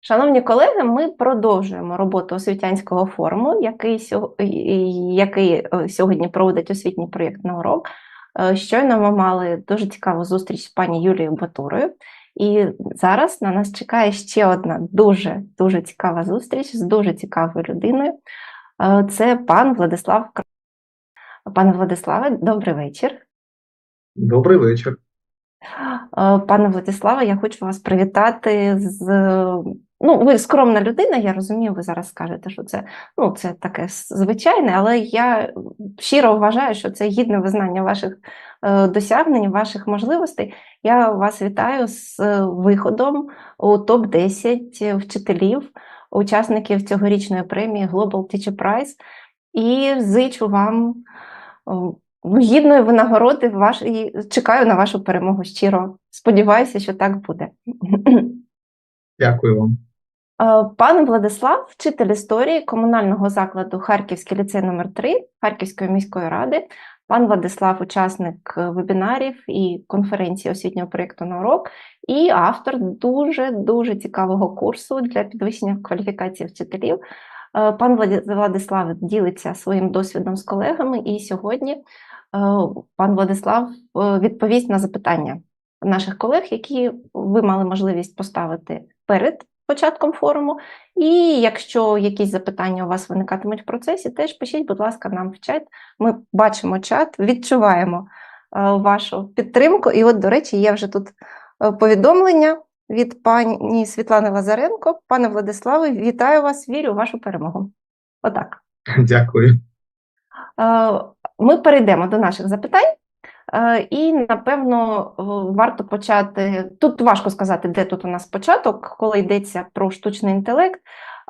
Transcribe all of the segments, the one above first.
Шановні колеги, ми продовжуємо роботу освітянського форуму, який, який е, сьогодні проводить освітній проєкт на урок. Е, Щойно ми мали дуже цікаву зустріч з пані Юлією Батурою. І зараз на нас чекає ще одна дуже дуже цікава зустріч з дуже цікавою людиною. Е, Це пан Владислав Кр- Пане Владиславе, добрий вечір. Добрий вечір. Пане Владиславе, я хочу вас привітати з. Ну, ви скромна людина, я розумію, ви зараз скажете, що це, ну, це таке звичайне, але я щиро вважаю, що це гідне визнання ваших е, досягнень, ваших можливостей. Я вас вітаю з е, виходом у топ-10 вчителів, учасників цьогорічної премії Global Teacher Prize і зичу вам о, гідної винагороди вашої. Чекаю на вашу перемогу щиро. Сподіваюся, що так буде. Дякую вам. Е, Пан Владислав, вчитель історії комунального закладу Харківський ліцей номер 3 Харківської міської ради. Пан Владислав, учасник е, вебінарів і конференції освітнього проєкту на урок, і автор дуже дуже цікавого курсу для підвищення кваліфікації вчителів. Е, Пан Владислав ділиться своїм досвідом з колегами, і сьогодні пан Владислав відповість на запитання наших колег, які ви мали можливість поставити перед початком форуму. І якщо якісь запитання у вас виникатимуть в процесі, теж пишіть, будь ласка, нам в чат. Ми бачимо чат, відчуваємо е, вашу підтримку. І от, до речі, є вже тут е, повідомлення від пані Світлани Лазаренко. Пане Владиславе, вітаю вас, вірю у вашу перемогу. Отак. Дякую. Е, Ми перейдемо до наших запитань. Е, І, напевно, е, варто почати. Тут важко сказати, де тут у нас початок, коли йдеться про штучний інтелект.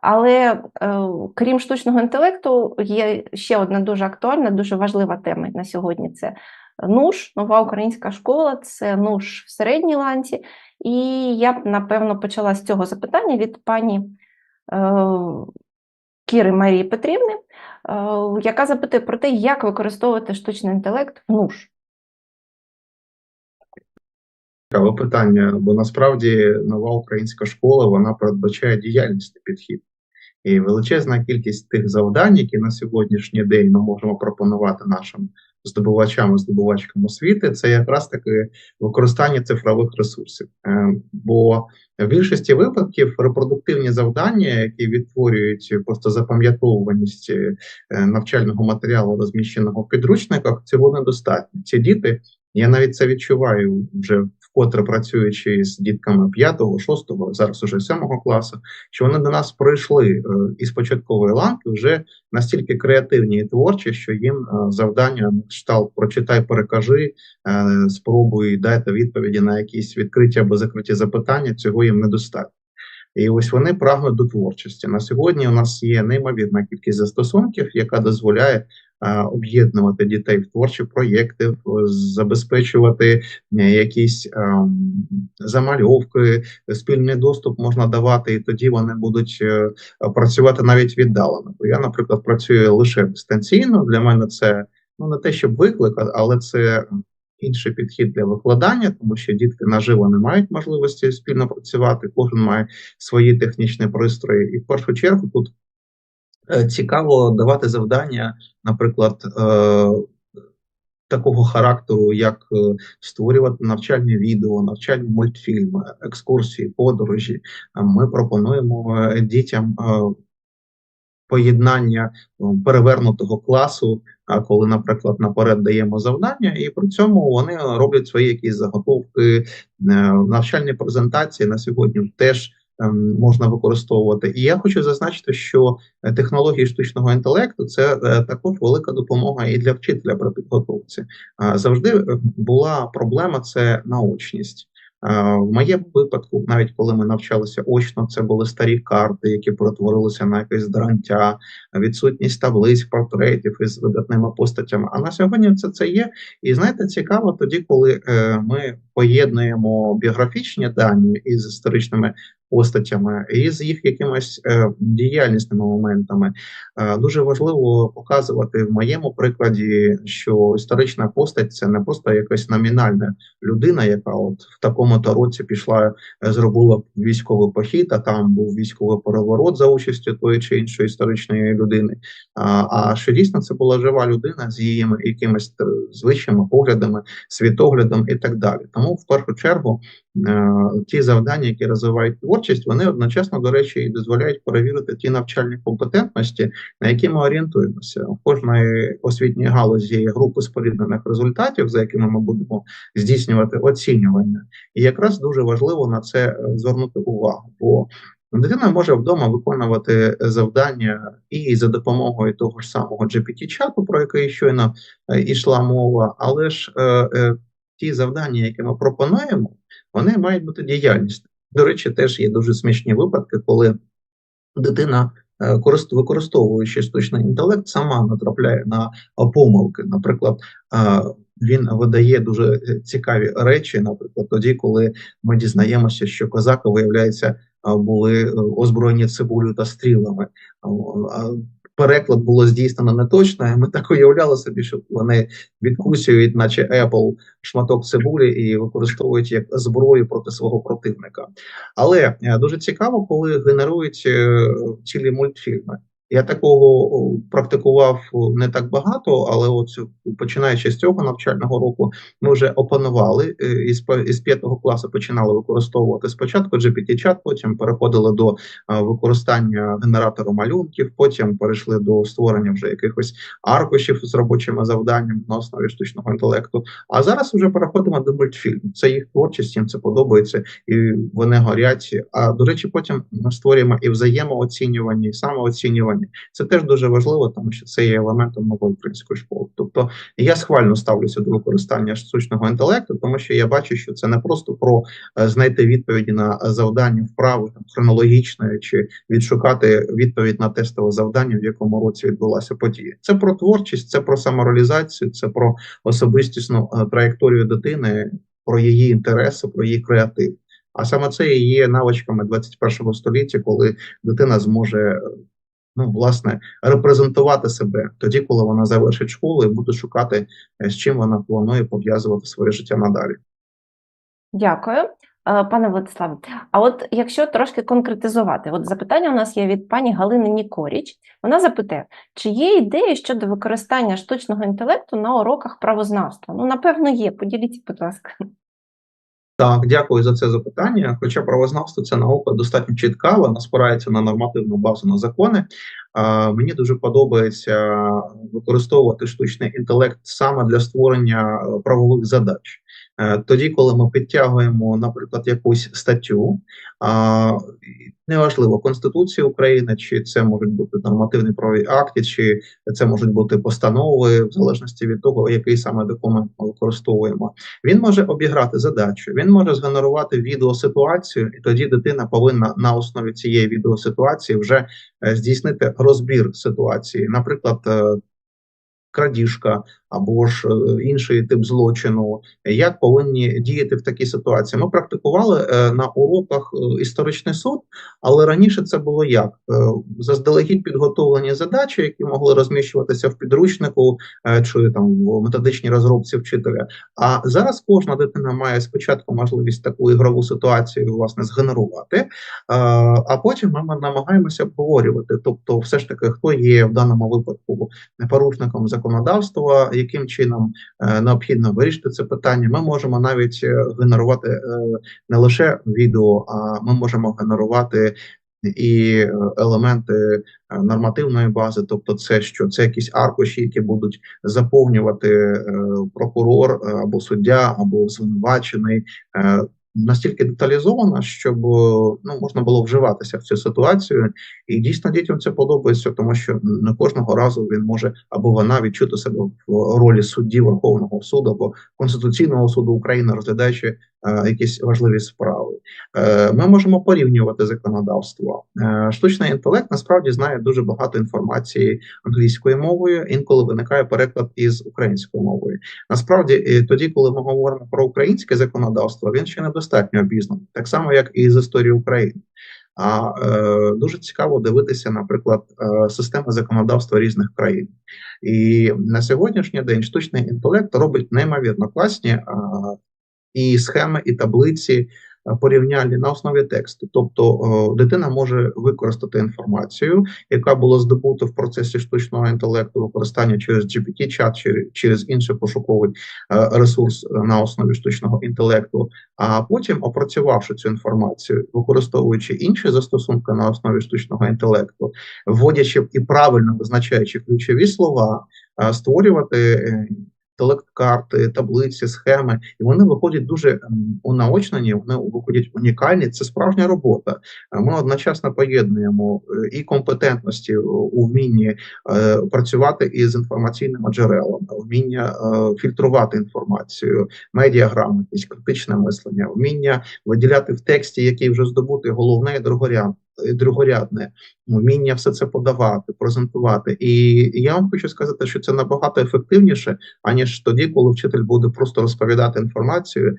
Але е, крім штучного інтелекту, є ще одна дуже актуальна, дуже важлива тема на сьогодні. Це НУШ, нова українська школа, це НУШ в середній ланці. І я б, напевно, почала з цього запитання від пані Кіри Марії Петрівни, яка запитує про те, як використовувати штучний інтелект в НУШ. Цікаве питання, бо насправді нова українська школа вона передбачає діяльність підхід. І величезна кількість тих завдань, які на сьогоднішній день ми можемо пропонувати нашим здобувачам здобувачкам освіти, це якраз таки використання цифрових ресурсів. Е, Бо в більшості випадків репродуктивні завдання, які відтворюють просто запам'ятовуваність е, навчального матеріалу, розміщеного в підручниках, цього недостатньо. Ці діти, я навіть це відчуваю вже вкотре працюючи з дітками 5, 6, зараз уже 7 класу, що вони до нас прийшли е, із початкової ланки вже настільки креативні і творчі, що їм е, завдання штал прочитай, перекажи, е, спробуй дайте відповіді на якісь відкриті або закриті запитання. Цього їм недостатньо. І ось вони прагнуть до творчості. На сьогодні у нас є неймовірна кількість застосунків, яка дозволяє об'єднувати дітей в творчі проєкти, забезпечувати е, якісь замальовки, спільний доступ можна давати, і тоді вони будуть е, працювати навіть віддалено. Бо я, наприклад, працюю лише дистанційно. Для мене це ну не те, щоб виклик, але це інший підхід для викладання, тому що дітки наживо не мають можливості спільно працювати. Кожен має свої технічні пристрої, і в першу чергу тут е, цікаво давати завдання, наприклад. Е, Такого характеру, як е, створювати навчальні відео, навчальні мультфільми, екскурсії, подорожі. Ми пропонуємо дітям поєднання е, перевернутого класу, коли, наприклад, наперед даємо завдання, і при цьому вони роблять свої якісь заготовки, е, навчальні презентації на сьогодні теж ем, можна використовувати. І я хочу зазначити, що е, технології штучного інтелекту це е, також велика допомога і для вчителя при підготовці. Завжди була проблема це наочність. Е, В моєму випадку, навіть коли ми навчалися очно, це були старі карти, які перетворилися на якесь дрантя, відсутність таблиць, портретів із видатними постатями. А на сьогодні це це є. І знаєте, цікаво тоді, коли е, ми поєднуємо біографічні дані із історичними постатями, і з їх якимись е, діяльнісними моментами. Е, дуже важливо показувати в моєму прикладі, що історична постать це не просто якась номінальна людина, яка от в такому то році пішла, е, зробила військовий похід, а там був військовий переворот за участю тої чи іншої історичної людини. А, а що дійсно це була жива людина з її якимись е, звичаями, поглядами, світоглядом і так далі. Тому в першу чергу ті завдання, які розвивають творчість, вони одночасно, до речі, і дозволяють перевірити ті навчальні компетентності, на які ми орієнтуємося. У кожної освітньої галузі є групи споріднених результатів, за якими ми будемо здійснювати оцінювання. І якраз дуже важливо на це е, звернути увагу. бо Дитина може вдома виконувати завдання і за допомогою того ж самого GPT-чату, про який щойно е, йшла мова, але ж е, е, ті завдання, які ми пропонуємо, вони мають бути діяльністю. До речі, теж є дуже смішні випадки, коли дитина, е, корист- використовуючи штучний інтелект, сама натрапляє на помилки. Наприклад, е, він видає дуже е, цікаві речі, наприклад, тоді, коли ми дізнаємося, що козаки, виявляється, були озброєні цибулею та стрілами. Переклад було здійснено неточно, ми так уявляли собі, що вони відкусюють, наче Apple, шматок цибулі і використовують як зброю проти свого противника. Але е, дуже цікаво, коли генерують е, цілі мультфільми. Я такого практикував не так багато, але от починаючи з цього навчального року, ми вже опанували е, із із п'ятого класу починали використовувати спочатку GPT-чат, потім переходили до використання генератору малюнків, потім перейшли до створення вже якихось аркушів з робочими завданнями на основі штучного інтелекту. А зараз вже переходимо до мультфільму. Це їх творчість, їм це подобається, і вони горять. А до речі, потім ми створюємо і взаємооцінювання, і самооцінювання. Це теж дуже важливо, тому що це є елементом нової української школи. Тобто я схвально ставлюся до використання штучного інтелекту, тому що я бачу, що це не просто про е, знайти відповіді на завдання вправи там, хронологічної чи відшукати відповідь на тестове завдання, в якому році відбулася подія. Це про творчість, це про самореалізацію, це про особистісну е, траєкторію дитини, про її інтереси, про її креатив. А саме це і є навичками 21 століття, коли дитина зможе ну, власне репрезентувати себе тоді, коли вона завершить школу і буде шукати, е, з чим вона планує пов'язувати своє життя надалі. Дякую, Е, пане Владиславе. А от якщо трошки конкретизувати, от запитання у нас є від пані Галини Нікоріч. Вона запитує, чи є ідеї щодо використання штучного інтелекту на уроках правознавства? Ну, напевно, є. Поділіться, будь ласка. Так, дякую за це запитання. Хоча правознавство це наука достатньо чітка, вона спирається на нормативну базу на закони. А, мені дуже подобається використовувати штучний інтелект саме для створення е, правових задач. Е, Тоді, коли ми підтягуємо, наприклад, якусь статтю, неважливо Конституції України, чи це можуть бути нормативні правові акти, чи це можуть бути постанови, в залежності від того, який саме документ ми використовуємо. Він може обіграти задачу, він може згенерувати відеоситуацію, і тоді дитина повинна на основі цієї відеоситуації вже е, здійснити розбір ситуації, наприклад. Крадіжка або ж е, інший тип злочину, як повинні діяти в такій ситуації. Ми практикували е, на уроках е, історичний суд, але раніше це було як заздалегідь підготовлені задачі, які могли розміщуватися в підручнику чи там в методичній розробці вчителя. А зараз кожна дитина має спочатку можливість таку ігрову ситуацію власне згенерувати, а потім ми намагаємося обговорювати. Тобто, все ж таки, хто є в даному випадку порушником законодавства, яким чином е, необхідно вирішити це питання. Ми можемо навіть е, генерувати е, не лише відео, а ми можемо генерувати. І елементи нормативної бази, тобто, це що це якісь аркуші, які будуть заповнювати прокурор або суддя, або звинувачений, настільки деталізовано, щоб ну можна було вживатися в цю ситуацію, і дійсно дітям це подобається, тому що не кожного разу він може або вона відчути себе в ролі судді Верховного суду або Конституційного суду України, розглядаючи якісь важливі справи. Е, Ми можемо порівнювати законодавство. Е, Штучний інтелект насправді знає дуже багато інформації англійською мовою, інколи виникає переклад із українською мовою. Насправді, е, тоді, коли ми говоримо про українське законодавство, він ще недостатньо обізнаний, так само як і з історії України. А е, дуже цікаво дивитися, наприклад, е, системи законодавства різних країн. І на сьогоднішній день штучний інтелект робить неймовірно класні е, і схеми, і таблиці е, порівняльні на основі тексту. Тобто е, дитина може використати інформацію, яка була здобута в процесі штучного інтелекту, використання через GPT-чат, через, через інший пошуковий е, ресурс на основі штучного інтелекту. А потім, опрацювавши цю інформацію, використовуючи інші застосунки на основі штучного інтелекту, вводячи і правильно визначаючи ключові слова, створювати е, інтелект-карти, таблиці, схеми, і вони виходять дуже м, унаочнені, вони виходять унікальні. Це справжня робота. А Ми одночасно поєднуємо е, і компетентності у- вмінні е, працювати із інформаційними джерелами, вміння е, фільтрувати інформацію, медіаграмотність, критичне мислення, вміння виділяти в тексті, який вже здобутий, головне і другоряд, і другорядне, вміння все це подавати, презентувати. І я вам хочу сказати, що це набагато ефективніше, аніж тоді, коли вчитель буде просто розповідати інформацію.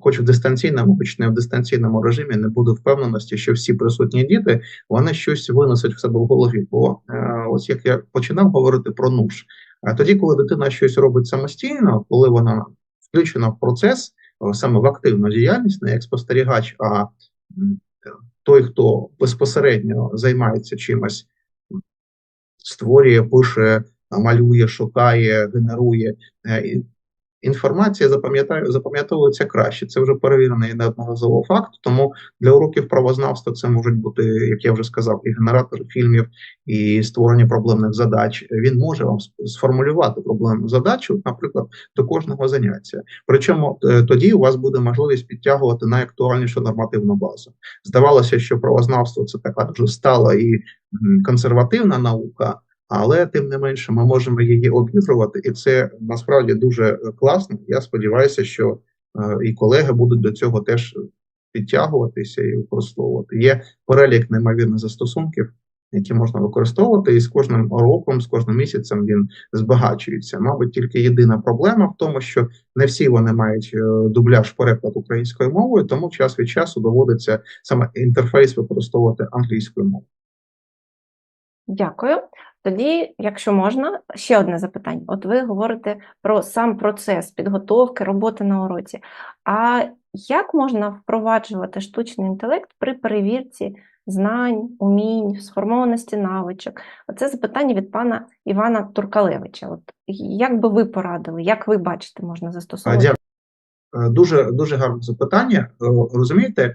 Хоч в дистанційному, хоч не в дистанційному режимі, не буде впевненості, що всі присутні діти вони щось винесуть в себе в голові. Бо е, ось як я починав говорити про нуж, а тоді, коли дитина щось робить самостійно, коли вона включена в процес, саме в активну діяльність, не як спостерігач, а той, хто безпосередньо займається чимось, створює, пише, малює, шукає, генерує. Інформація запам'ятовується краще. Це вже перевірений неодноразово факт. Тому для уроків правознавства це можуть бути, як я вже сказав, і генератор фільмів, і створення проблемних задач. Він може вам сформулювати проблемну задачу, наприклад, до кожного заняття. Причому е, тоді у вас буде можливість підтягувати найактуальнішу нормативну базу. Здавалося, що правознавство це така дуже стала і консервативна наука. Але тим не менше ми можемо її обігрувати, і це насправді дуже е, класно. Я сподіваюся, що е, і колеги будуть до цього теж підтягуватися і використовувати. Є перелік неймовірних застосунків, які можна використовувати, і з кожним роком, з кожним місяцем він збагачується. Мабуть, тільки єдина проблема в тому, що не всі вони мають е, дубляж переклад українською мовою, тому час від часу доводиться саме інтерфейс використовувати англійською мовою. Дякую. Тоді, якщо можна, ще одне запитання. От ви говорите про сам процес підготовки, роботи на уроці. А як можна впроваджувати штучний інтелект при перевірці знань, умінь, сформованості навичок? Оце запитання від пана Івана Туркалевича. От як би ви порадили, як ви бачите, можна застосовувати? Е, Дуже дуже гарне запитання. Е, Розумієте, е,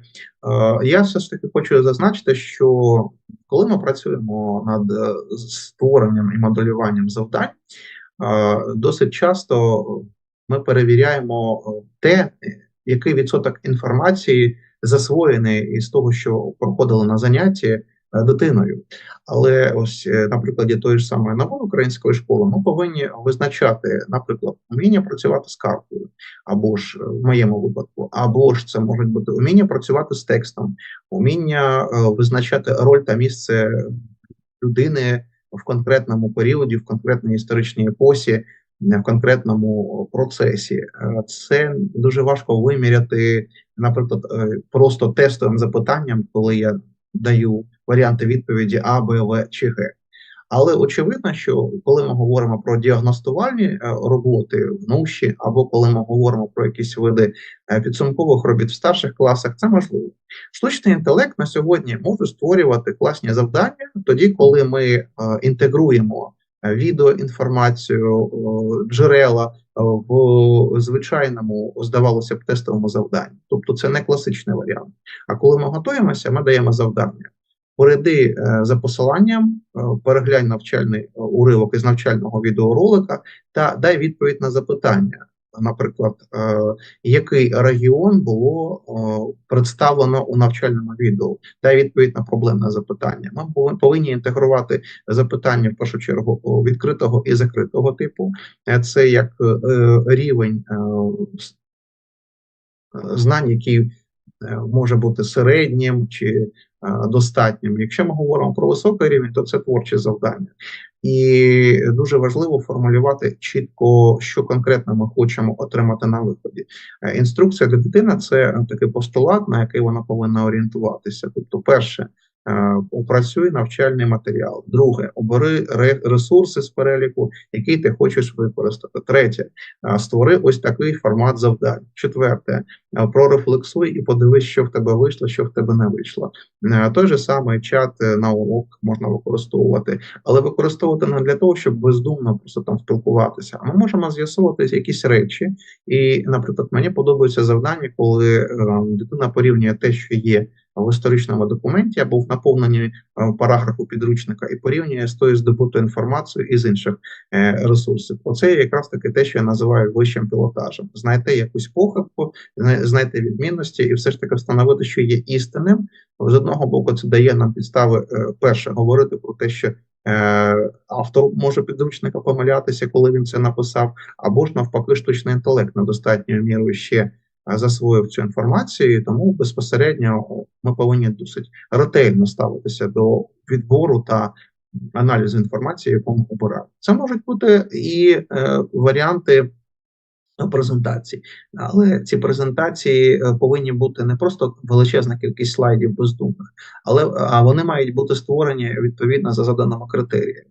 я все ж таки хочу зазначити, що коли ми працюємо над створенням і моделюванням завдань, досить часто ми перевіряємо те, який відсоток інформації засвоєний із того, що проходило на занятті дитиною. Але ось е, на прикладі тої ж самої нової української школи ми повинні визначати, наприклад, вміння працювати з картою, або ж е, в моєму випадку, або ж це можуть бути вміння працювати з текстом, вміння е, визначати роль та місце людини в конкретному періоді, в конкретній історичній епосі, е, в конкретному процесі. Е, Це дуже важко виміряти, наприклад, е, просто тестовим запитанням, коли я даю варіанти відповіді А, Б, В чи Г. Але очевидно, що коли ми говоримо про діагностувальні е, роботи в нуші, або коли ми говоримо про якісь види е, підсумкових робіт в старших класах, це можливо. Штучний інтелект на сьогодні може створювати класні завдання тоді, коли ми е, інтегруємо відеоінформацію, джерела в звичайному, здавалося б, тестовому завданні. Тобто це не класичний варіант. А коли ми готуємося, ми даємо завдання. Перейди е, за посиланням, е, переглянь навчальний е, уривок із навчального відеоролика та дай відповідь на запитання. Наприклад, який регіон було представлено у навчальному відео, дай відповідь на проблемне запитання. Ми повин- повинні інтегрувати запитання в першу чергу відкритого і закритого типу. Це як рівень знань, які е, може бути середнім чи достатнім. Якщо ми говоримо про високий рівень, то це творчі завдання. І дуже важливо формулювати чітко, що конкретно ми хочемо отримати на виході. Е, Інструкція для дитини це такий постулат, на який вона повинна орієнтуватися. Тобто, перше, е, опрацюй навчальний матеріал. Друге, обери ресурси з переліку, який ти хочеш використати. Третє, е, створи ось такий формат завдань. Четверте, е, прорефлексуй і подивись, що в тебе вийшло, що в тебе не вийшло. Е, Той же самий чат е, на урок можна використовувати, але використовувати не для того, щоб бездумно просто там спілкуватися. А ми можемо з'ясувати якісь речі. І, наприклад, мені подобається завдання, коли е, дитина порівнює те, що є в історичному документі або в наповненні е, параграфу підручника, і порівнює з тою здобутою інформацією із інших е, ресурсів. Оце якраз таки те, що я називаю вищим пілотажем. Знайти якусь похибку, зна- знайти відмінності і все ж таки встановити, що є істинним. З одного боку, це дає нам підстави е, перше говорити про те, що. Автор може підручника помилятися, коли він це написав, або ж навпаки, штучний інтелект недостатньою мірою ще засвоїв цю інформацію, тому безпосередньо ми повинні досить ретельно ставитися до відбору та аналізу інформації, яку ми обираємо. Це можуть бути і е, варіанти презентацій, але ці презентації е, повинні бути не просто величезна кількість слайдів бездумних, але а вони мають бути створені відповідно за заданими критеріями.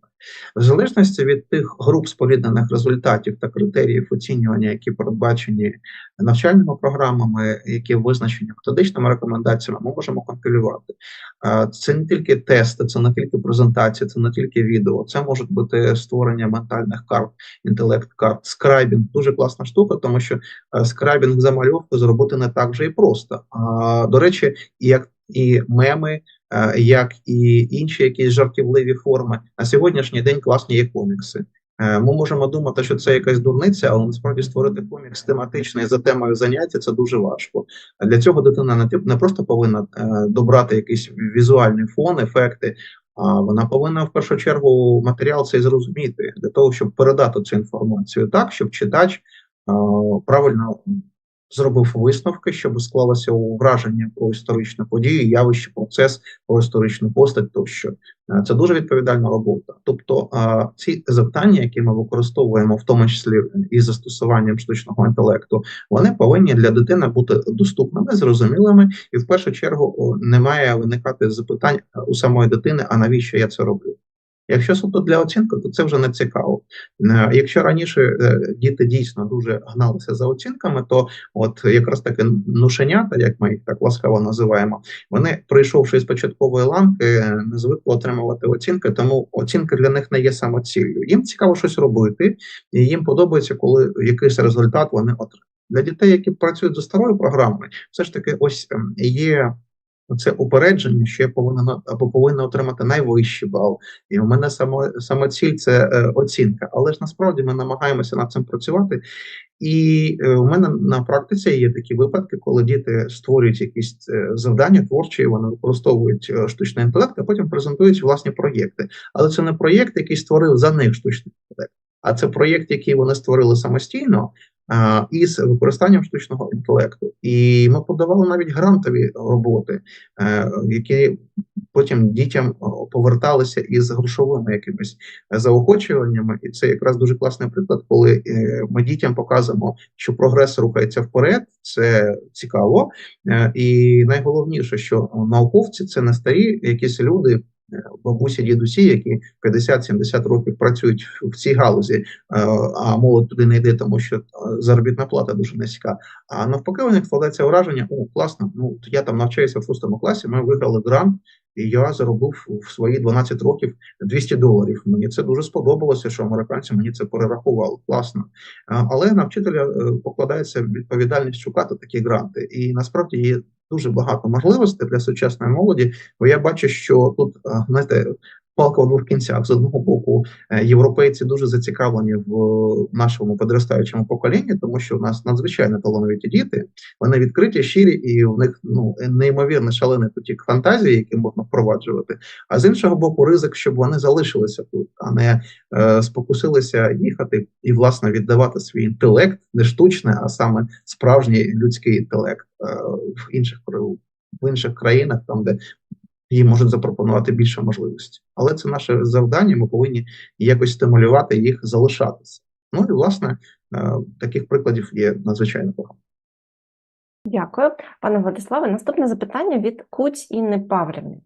В залежності від тих груп споріднених результатів та критеріїв оцінювання, які передбачені навчальними програмами, які визначені методичними рекомендаціями, ми можемо компілювати. Це не тільки тести, це не тільки презентації, це не тільки відео, це можуть бути створення ментальних карт, інтелект карт, скрайбінг. Дуже класна штука, тому що скрайбінг замальовку зробити не так вже і просто. До речі, як і меми, як і інші якісь жартівливі форми. На сьогоднішній день класні є комікси. Е, Ми можемо думати, що це якась дурниця, але насправді створити комікс тематичний за темою заняття це дуже важко. Для цього дитина не не просто повинна е, добрати якийсь візуальний фон, ефекти. А вона повинна в першу чергу матеріал цей зрозуміти для того, щоб передати цю інформацію так, щоб читач е, правильно зробив висновки, щоб склалося враження про історичну подію, явище, процес, про історичну постать тощо. Е, Це дуже відповідальна робота. Тобто е, ці завдання, які ми використовуємо, в тому числі із застосуванням штучного інтелекту, вони повинні для дитини бути доступними, зрозумілими, і в першу чергу не має виникати запитань е, у самої дитини, а навіщо я це роблю? Якщо суто для оцінки, то це вже не цікаво. Е, Якщо раніше е, діти дійсно дуже гналися за оцінками, то от якраз таки нушенята, як ми їх так ласкаво називаємо, вони, прийшовши з початкової ланки, е, не звикли отримувати оцінки, тому оцінка для них не є самоціллю. Їм цікаво щось робити, і їм подобається, коли якийсь результат вони отримують. Для дітей, які працюють за старою програмою, все ж таки ось ем, є. Це упередження, що я повинен або повинна отримати найвищий бал, і у мене саме, саме ціль це е, оцінка. Але ж насправді ми намагаємося над цим працювати. І е, у мене на практиці є такі випадки, коли діти створюють якісь е, завдання творчі, вони використовують штучний інтелект, а потім презентують власні проєкти. Але це не проєкт, який створив за них штучний інтелект, а це проєкт, який вони створили самостійно. А, Із використанням штучного інтелекту, і ми подавали навіть грантові роботи, е, які потім дітям поверталися із грошовими якимись заохочуваннями, і це якраз дуже класний приклад, коли е, ми дітям показуємо, що прогрес рухається вперед. Це цікаво, Е, і найголовніше, що науковці це не старі якісь люди. Е, Бабусі, дідусі, які 50-70 років працюють в цій галузі, е, а молодь туди не йде, тому що е, заробітна плата дуже низька. А навпаки, у них складається враження: о, класно, ну я там навчаюся в шостому класі, ми виграли грант, і я заробив в свої 12 років 200 доларів. Мені це дуже сподобалося, що американці мені це перерахували. Класно. Але на вчителя е, покладається відповідальність шукати такі гранти. І насправді є дуже багато можливостей для сучасної молоді. Бо я бачу, що тут знаєте, палка в двох кінцях. З одного боку, е, європейці дуже зацікавлені в нашому підростаючому поколінні, тому що у нас надзвичайно талановиті діти. Вони відкриті, щирі, і в них ну неймовірно шалений потік фантазії, який можна впроваджувати. А з іншого боку, ризик, щоб вони залишилися тут, а не е, спокусилися їхати і власне віддавати свій інтелект, не штучний, а саме справжній людський інтелект е, в інших в інших країнах, там де їм можуть запропонувати більше можливостей. Але це наше завдання. Ми повинні якось стимулювати їх залишатися. Ну і власне е, таких прикладів є надзвичайно багато. Дякую, пане Владиславе. Наступне запитання від Куць Інни Павлівни.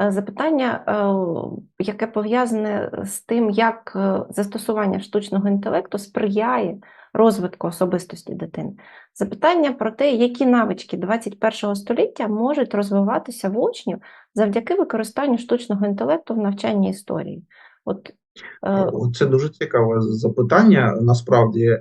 Е, Запитання, е, яке пов'язане з тим, як застосування штучного інтелекту сприяє розвитку особистості дитини. Запитання про те, які навички 21 століття можуть розвиватися в учнів завдяки використанню штучного інтелекту в навчанні історії. От е, Це дуже цікаве запитання. Насправді,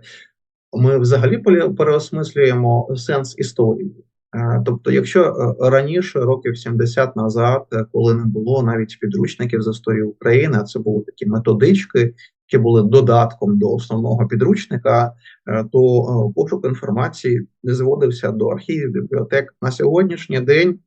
ми взагалі переосмислюємо сенс історії. Е, Тобто, якщо е, раніше, років 70 назад, е, коли не було навіть підручників з історії України, це були такі методички, які були додатком до основного підручника, е, то е, пошук інформації не зводився до архівів, бібліотек. На сьогоднішній день е,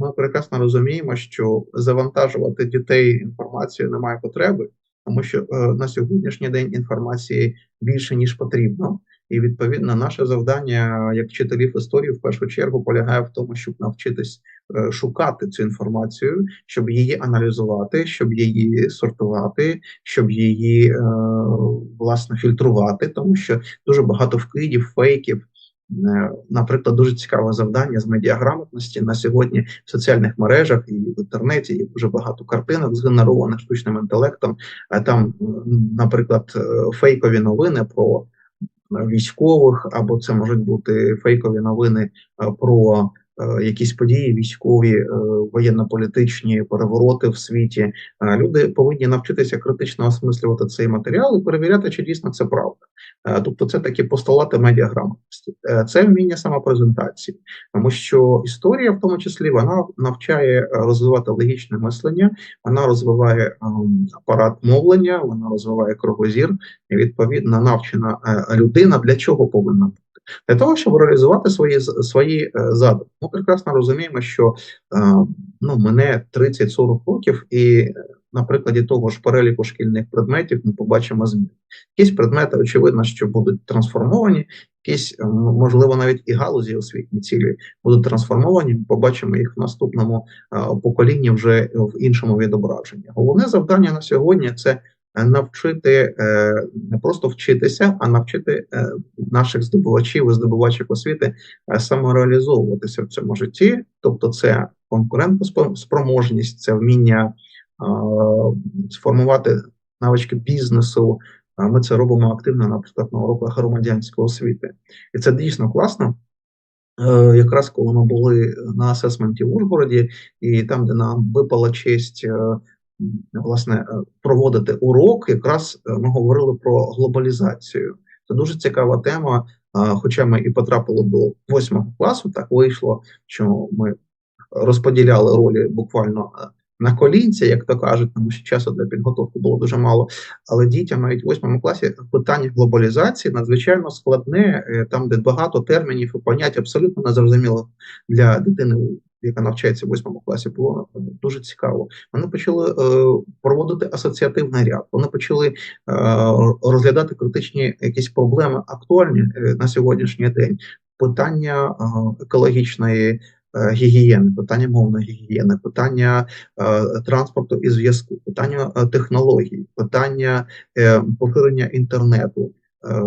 ми прекрасно розуміємо, що завантажувати дітей інформацією немає потреби, тому що е, на сьогоднішній день інформації більше ніж потрібно. І відповідно наше завдання як вчителів історії в першу чергу полягає в тому, щоб навчитись е, шукати цю інформацію, щоб її аналізувати, щоб її сортувати, щоб її е, власне фільтрувати, тому що дуже багато вкидів, фейків. Е, Наприклад, дуже цікаве завдання з медіаграмотності на сьогодні в соціальних мережах і в інтернеті є дуже багато картинок згенерованих штучним інтелектом. А там, наприклад, е, фейкові новини про військових, або це можуть бути фейкові новини е, про е, якісь події, військові, е, воєнно-політичні перевороти в світі. Е, Люди повинні навчитися критично осмислювати цей матеріал і перевіряти, чи дійсно це правда. Е, Тобто, це такі постулати медіаграмотності. Е, Це вміння самопрезентації, тому що історія, в тому числі, вона навчає е, розвивати логічне мислення, вона розвиває апарат мовлення, вона розвиває кругозір, і відповідно навчена е, людина для чого повинна бути? Для того, щоб реалізувати свої свої е, задуми. Ми прекрасно розуміємо, що е, ну мене 30-40 років, і е, на прикладі того ж переліку шкільних предметів ми побачимо зміни. Якісь предмети, очевидно, що будуть трансформовані, якісь можливо навіть і галузі освітні цілі будуть трансформовані. Ми побачимо їх в наступному поколінні вже в іншому відображенні. Головне завдання на сьогодні це навчити е, не просто вчитися, а навчити е, наших здобувачів і здобувачів освіти е, самореалізовуватися в цьому житті. Тобто, це конкурентоспроможність, це вміння е, сформувати навички бізнесу. Ми це робимо активно, наприклад, на уроках громадянської освіти, і це дійсно класно. Е, Якраз коли ми були на асесменті в Ужгороді, і там, де нам випала честь е, власне е, проводити урок, якраз е, ми говорили про глобалізацію. Це дуже цікава тема. Хоча ми і потрапили до восьмого класу, так вийшло, що ми розподіляли ролі буквально е, на колінці, як то кажуть, тому що часу для підготовки було дуже мало. Але дітям навіть в восьмому класі питання глобалізації надзвичайно складне, там, де багато термінів і понять абсолютно незрозуміло для дитини, яка навчається в восьмому класі, було е, дуже цікаво. Вони почали е, проводити асоціативний ряд. Вони почали е, розглядати критичні якісь проблеми актуальні е, на сьогоднішній день. Питання е, екологічної гігієни, питання мовної гігієни, питання транспорту і зв'язку, питання технологій, питання поширення інтернету. Е,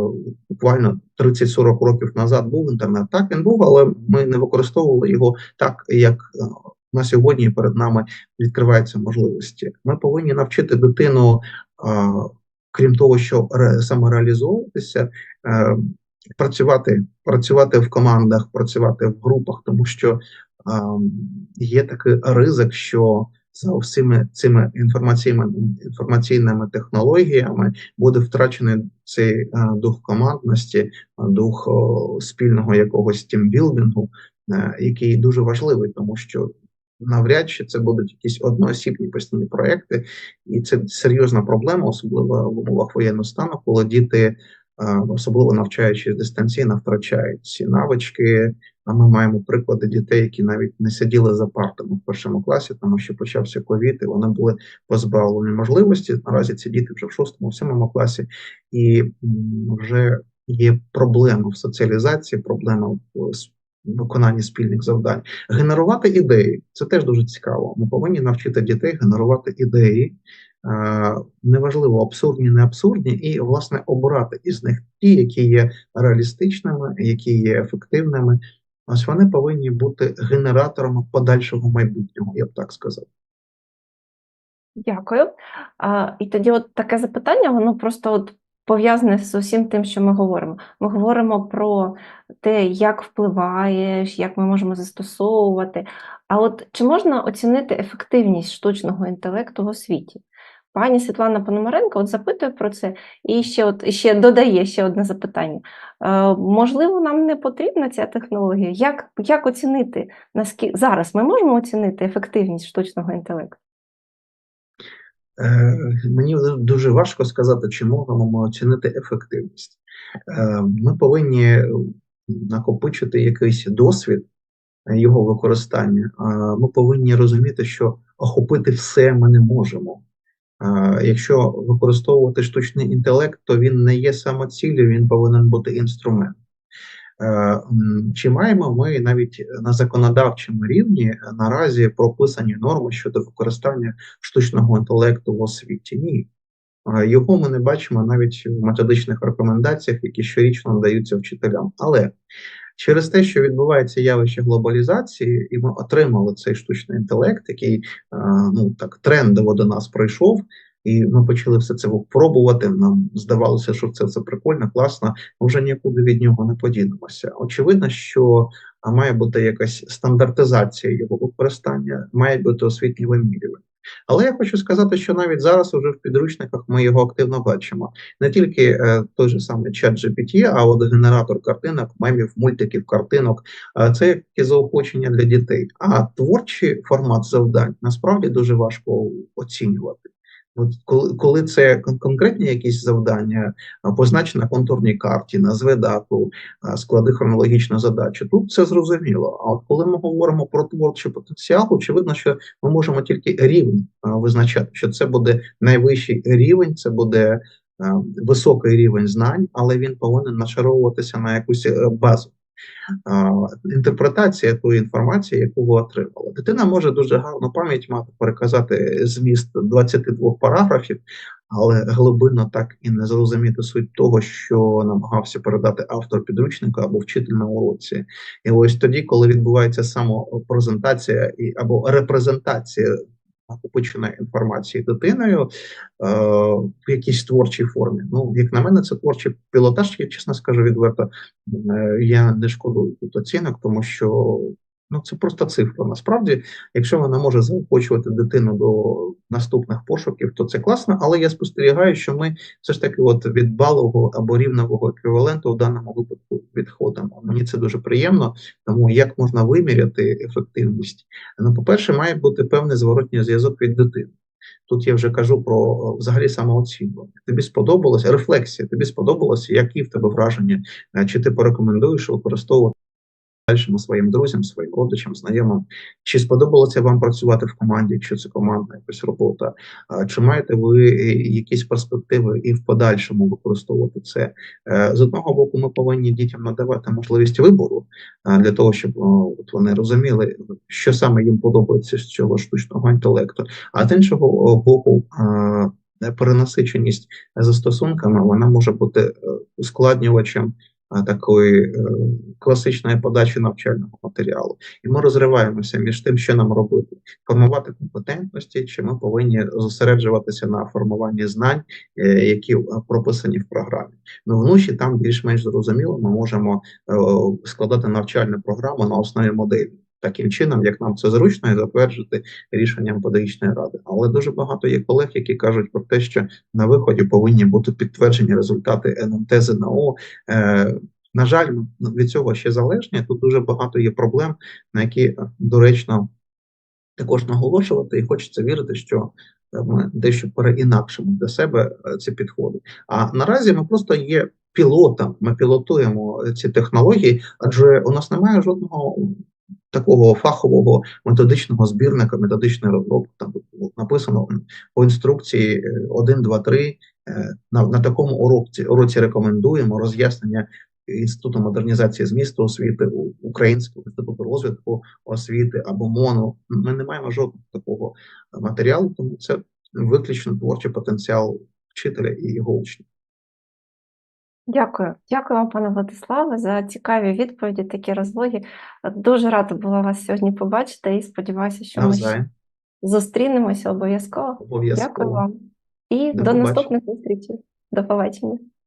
Буквально 30-40 років назад був інтернет. Так він був, але ми не використовували його так, як е, на сьогодні перед нами відкриваються можливості. Ми повинні навчити дитину, е, крім того, що ре- самореалізовуватися, працювати, працювати в командах, працювати в групах, тому що ем, є такий ризик, що за всіми цими інформаційними інформаційними технологіями буде втрачений цей е, дух командності, е, дух спільного якогось тімбілдингу, е, який дуже важливий, тому що навряд чи це будуть якісь одноосібні постійні проекти, і це серйозна проблема, особливо в умовах воєнного стану, коли діти, особливо навчаючись дистанційно, втрачають ці навички. А ми маємо приклади дітей, які навіть не сиділи за партами в першому класі, тому що почався ковід, і вони були позбавлені можливості. Наразі ці діти вже в шостому, сьомому класі, і вже є проблема в соціалізації, проблема в виконанні спільних завдань. Генерувати ідеї це теж дуже цікаво. Ми повинні навчити дітей генерувати ідеї. е, Неважливо, абсурдні, не абсурдні, і власне обирати із них ті, які є реалістичними, які є ефективними. Ось вони повинні бути генераторами подальшого майбутнього, я б так сказав. Дякую. А, і тоді от таке запитання, воно просто от пов'язане з усім тим, що ми говоримо. Ми говоримо про те, як впливає, як ми можемо застосовувати. А от чи можна оцінити ефективність штучного інтелекту в освіті? Пані Світлана Пономаренко от запитує про це і ще, от, ще додає ще одне запитання. Е, можливо, нам не потрібна ця технологія? Як, як оцінити, наскільки зараз ми можемо оцінити ефективність штучного інтелекту? Е, Мені дуже важко сказати, чи можемо ми оцінити ефективність. Е, Ми повинні накопичити якийсь досвід його використання. Ми повинні розуміти, що охопити все ми не можемо. Якщо використовувати штучний інтелект, то він не є самоціллю, він повинен бути інструментом. Е, Чи маємо ми навіть на законодавчому рівні наразі прописані норми щодо використання штучного інтелекту в освіті? Ні. Е, Його ми не бачимо навіть в методичних рекомендаціях, які щорічно надаються вчителям. Але через те, що відбувається явище глобалізації, і ми отримали цей штучний інтелект, який е, ну так трендово до нас прийшов, і ми почали все це пробувати. Нам здавалося, що це все прикольно, класно. Ми вже нікуди від нього не подінемося. Очевидно, що має бути якась стандартизація його використання, має бути освітнє вимірювання. Але я хочу сказати, що навіть зараз уже в підручниках ми його активно бачимо. Не тільки е, той же самий чат GPT, а от генератор картинок, мемів, мультиків, картинок. Е, це як заохочення для дітей. А творчий формат завдань насправді дуже важко оцінювати. От коли, коли це конкретні якісь завдання, а, на контурній карті, назви дату, склади хронологічну задачу, тут це зрозуміло. А от коли ми говоримо про творчий потенціал, очевидно, що ми можемо тільки рівень визначати, що це буде найвищий рівень, це буде високий рівень знань, але він повинен нашаровуватися на якусь е, базу. Інтерпретація тої інформації, яку ви отримали. Дитина може дуже гарну пам'ять мати, переказати зміст 22 параграфів, але глибинно так і не зрозуміти суть того, що намагався передати автор підручника або вчитель на уроці. І ось тоді, коли відбувається самопрезентація і або репрезентація накопиченої інформації дитиною е, в якійсь творчій формі. Ну, як на мене, це творчий пілотаж, я чесно скажу відверто. Е, Я не шкодую тут оцінок, тому що ну це просто цифра. Насправді, якщо вона може заохочувати дитину до наступних пошуків, то це класно. Але я спостерігаю, що ми все ж таки, от від балового або рівнового еквіваленту в даному випадку відходимо. Мені це дуже приємно. Тому як можна виміряти ефективність? Ну, по-перше, має бути певний зворотній зв'язок від дитини. Тут я вже кажу про е, взагалі самооцінювання. Тобі сподобалося рефлексія, тобі сподобалося, які в тебе враження, Е, чи ти порекомендуєш використовувати дальшому своїм друзям, своїм родичам, знайомим. Чи сподобалося вам працювати в команді, якщо це командна якась робота? Чи маєте ви е, якісь перспективи і в подальшому використовувати це? Е, З одного боку, ми повинні дітям надавати можливість вибору для того, щоб от вони розуміли, що саме їм подобається з цього штучного інтелекту. А з іншого боку, перенасиченість застосунками вона може бути е, ускладнювачем такої е, класичної подачі навчального матеріалу. І ми розриваємося між тим, що нам робити: формувати компетентності, чи ми повинні зосереджуватися на формуванні знань, е, які е, прописані в програмі. Ну, вночі там більш-менш зрозуміло, ми можемо е, складати навчальну програму на основі моделі. Таким чином, як нам це зручно, і затверджувати рішенням педагогічної ради. Але дуже багато є колег, які кажуть про те, що на виході повинні бути підтверджені результати НМТ ЗНО. Е, на жаль, від цього ще залежні. Тут дуже багато є проблем, на які е, доречно також наголошувати, і хочеться вірити, що е, ми дещо переінакшимо для себе е, ці підходи. А наразі ми просто є пілотом, ми пілотуємо ці технології, адже у нас немає жодного такого фахового методичного збірника, методичної розробки. Там було написано по інструкції 1, 2, 3. Е, На, на такому уроці, уроці рекомендуємо роз'яснення Інституту модернізації змісту освіти, Українського інституту розвитку освіти або МОНу. Ми не маємо жодного такого матеріалу, тому це виключно творчий потенціал вчителя і його учнів. Дякую. Дякую вам, пане Владиславе, за цікаві відповіді, такі розлоги. Дуже рада була вас сьогодні побачити і сподіваюся, що ми зустрінемося обов'язково. обов'язково. Дякую вам. І До до наступних зустрічей. До побачення.